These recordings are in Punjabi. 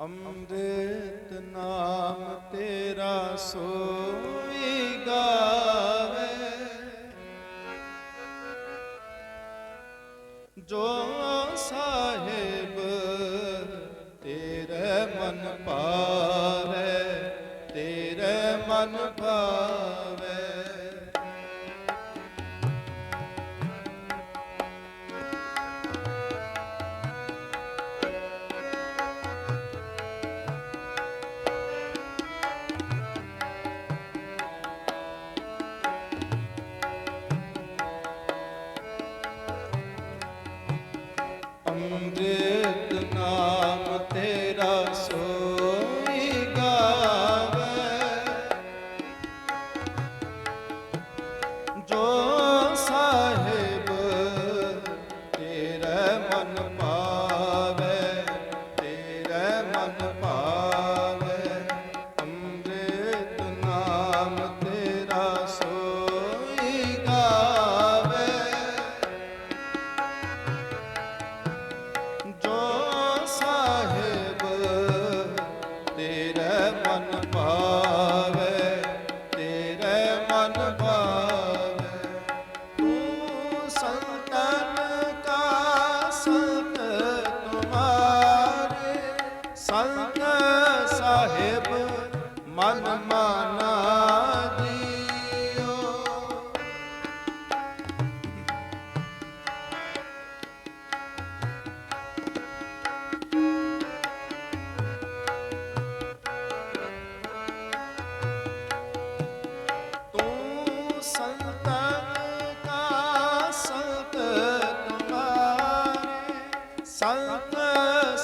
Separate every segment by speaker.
Speaker 1: ਅੰਮ੍ਰਿਤ ਨਾਮ ਤੇਰਾ ਸੋਈ ਗਾਵੇ। ਜੋ ਸਾਹਿਬ ਤੇਰੇ ਮਨ ਪਾਵੇ ਤੇਰੇ ਮਨ ਪਾਵੇ ਤੇਰੇ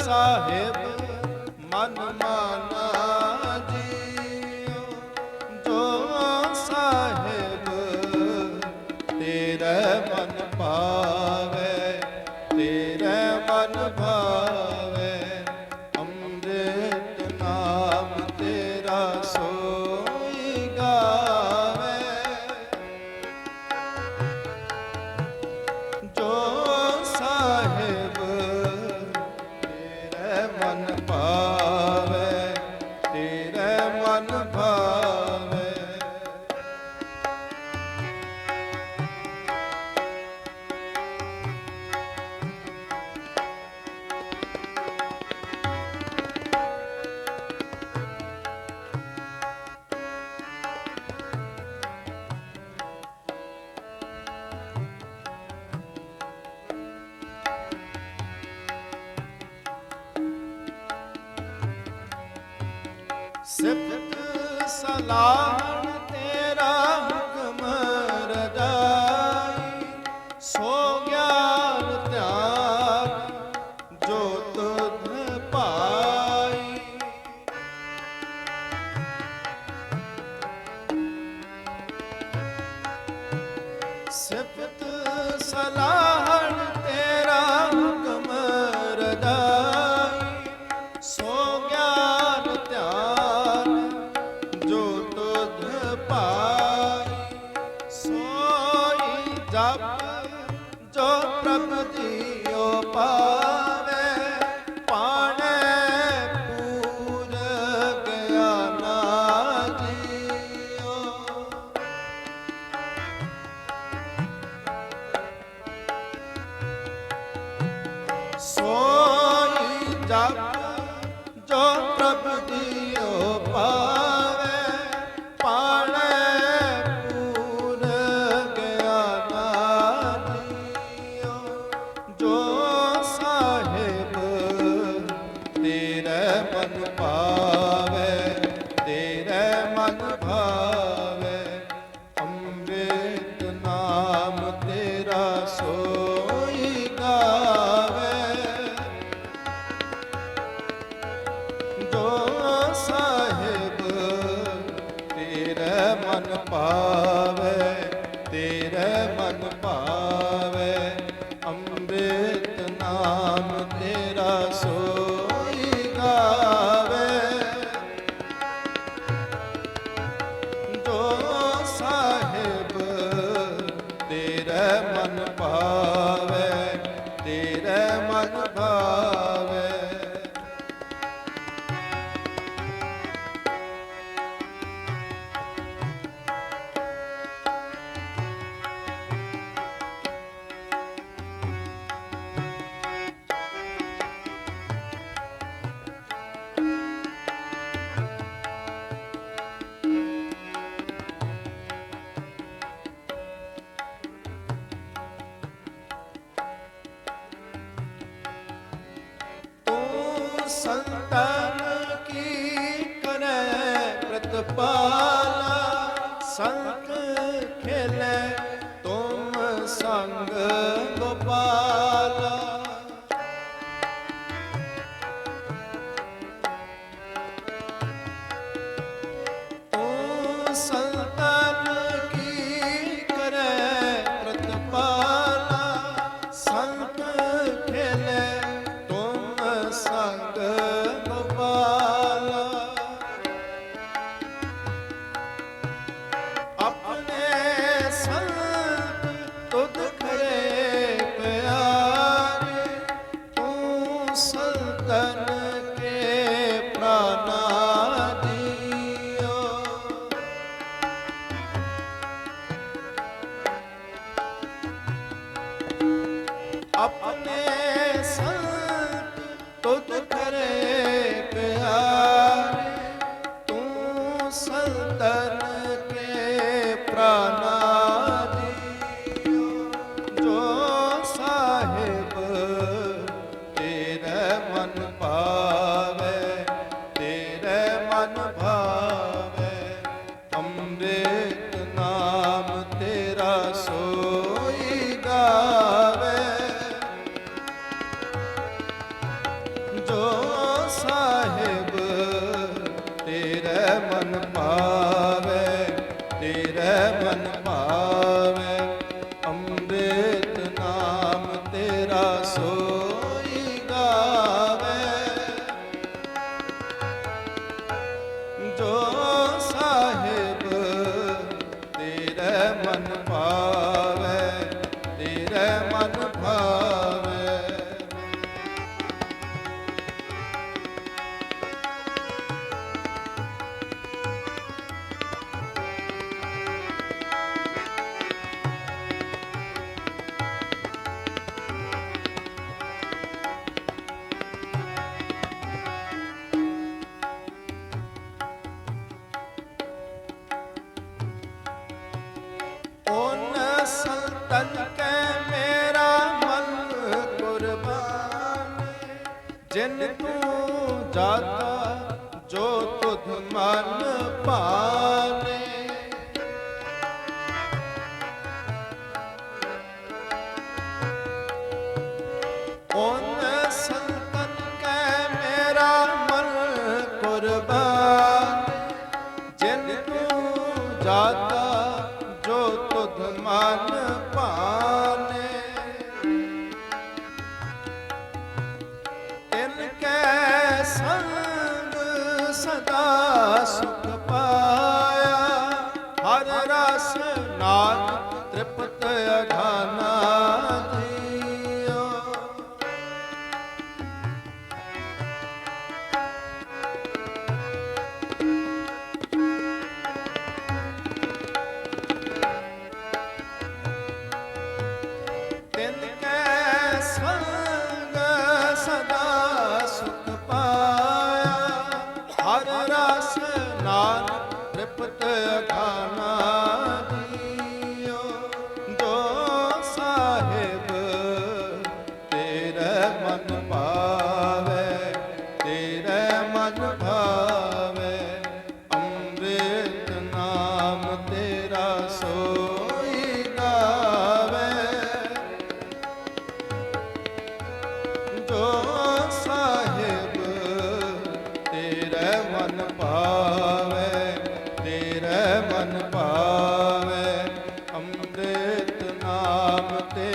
Speaker 1: ਸਾਹਿਬ ਮਨ ਮਾਨਾ ਸਿਫਤ ਸਲਾਮ ਤੇਰਾ ਹੁਕਮ ਰਜਾਈ। ਸੋ ਗਿਆਨ ਧਿਆਨ ਜੋ ਤੁਧ ਪਾਈ। ਸਿਫਤ ਸਲਾਮ ਜਪ ਜੋ ਪ੍ਰਭ ਜੀਓ ਪਾਵੇ ਪਾਣੇ ਪੂਰ ਗਿਆਨਾ ਜੀਓ ਸੋਈ ਜਪ ਮਨ ਭਾਵੇ, ਅੰਮ੍ਰਿਤ ਨਾਮ ਤੇਰਾ ਸੋਈ ਗਾਵੇ। ਜੋ ਸਾਹਿਬ ਤੇਰੇ ਮਨ ਪਾਵੇ ਤੇਰੇ ਮਨ ਪਾਵੇ ਪਾ ਜੋ ਸਾਹਿਬ ਤੇਰੇ ਮਨ ਪਾਵੇ ਤੇਰੇ ਮਨ ਪਾਵੇ ਅੰਮ੍ਰਿਤ ਨਾਮ ਤੇਰਾ ਸੋਈ ਗਾਵੇ। ਜਿਨ ਤੂੰ ਜਾਤਾ ਜੋ ਤੁਧ ਮਨ ਭਾਵੇ തൃപ്തി जपते